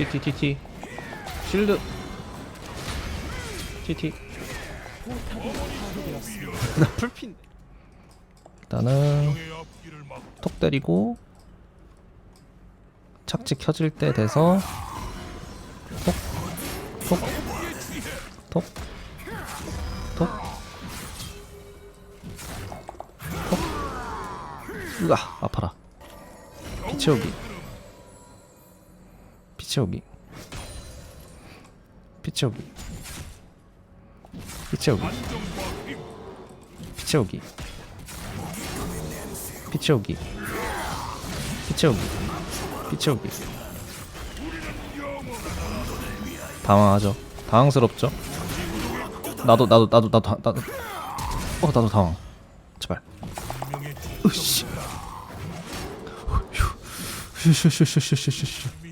TTTT 실드. TT 나 풀핀 일단은 톡 때리고 착지 켜질 때 돼서 톡 톡 톡톡. 으아 아파라. 피 채우기 피 채우기. 피 채우기. 피 채우기. 피 채우기. 피 채우기. 피 채우기. 피 채우기. 당황하죠. 당황스럽죠? 나도 나도 나도 나도 당- 나도. 어 나도 당황. 제발. 으씨. 휴휴휴휴휴휴휴휴.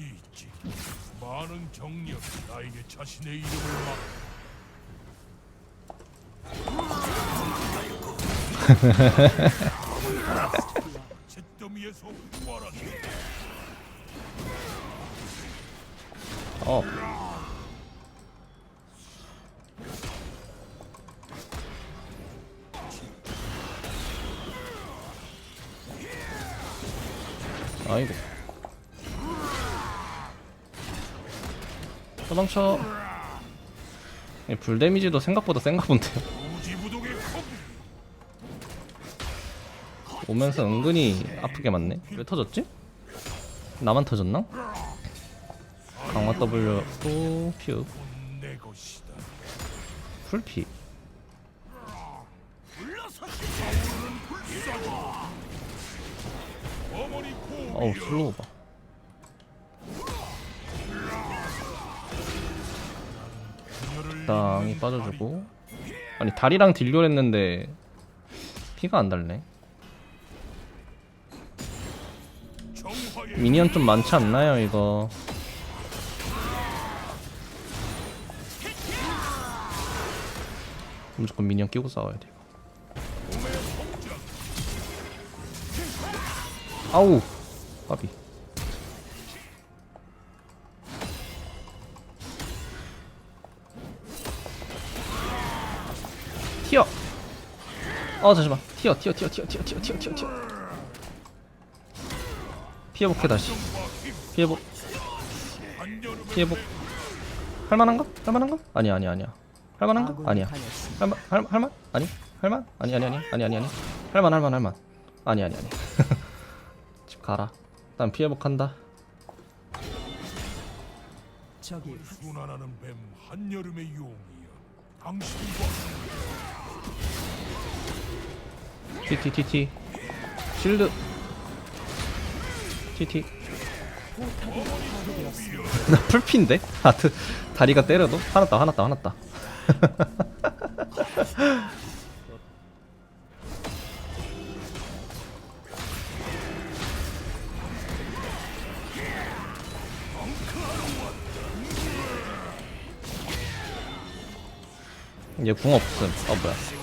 많은 경력 나에게 자신의 이름을 막 잿더미에서 구하라. 어. 아이고. 도망쳐. 이불 데미지도 생각보다 센가 본데요. 오면서 은근히 아프게 맞네. 왜 터졌지? 나만 터졌나? 강화 W 또 것이다. 풀피. 어우 슬로우 봐. 땅이 빠져주고. 아니 다리랑 딜교를 했는데 피가 안 달네 미니언 좀 많지 않나요 이거? 무조건 미니언 끼고 싸워야 돼 이거. 아우! 까비 튀어. 어 잠시만. 튀어 튀어 튀어 튀어 튀어 튀어 튀어 튀어. 튀어 피해복해 다시. 피해복. 피해복. 할만한가? 할만한가? 아니야 아니야 아니야. 할만한가? 아니야. 할만 할 할만? 아니? 할만? 아니 아니 아니? 아니 아니 아니? 할만 할만 할만. 아니 아니 아니. 집 가라. 일단 피해복한다. 저기 순환하는 뱀 한여름의 용이여. 당신과 TTTT 실드. TT 나 풀핀데? 하트. 다리가 때려도? 화났다 화났다 화났다. 얘궁 없음. 어 뭐야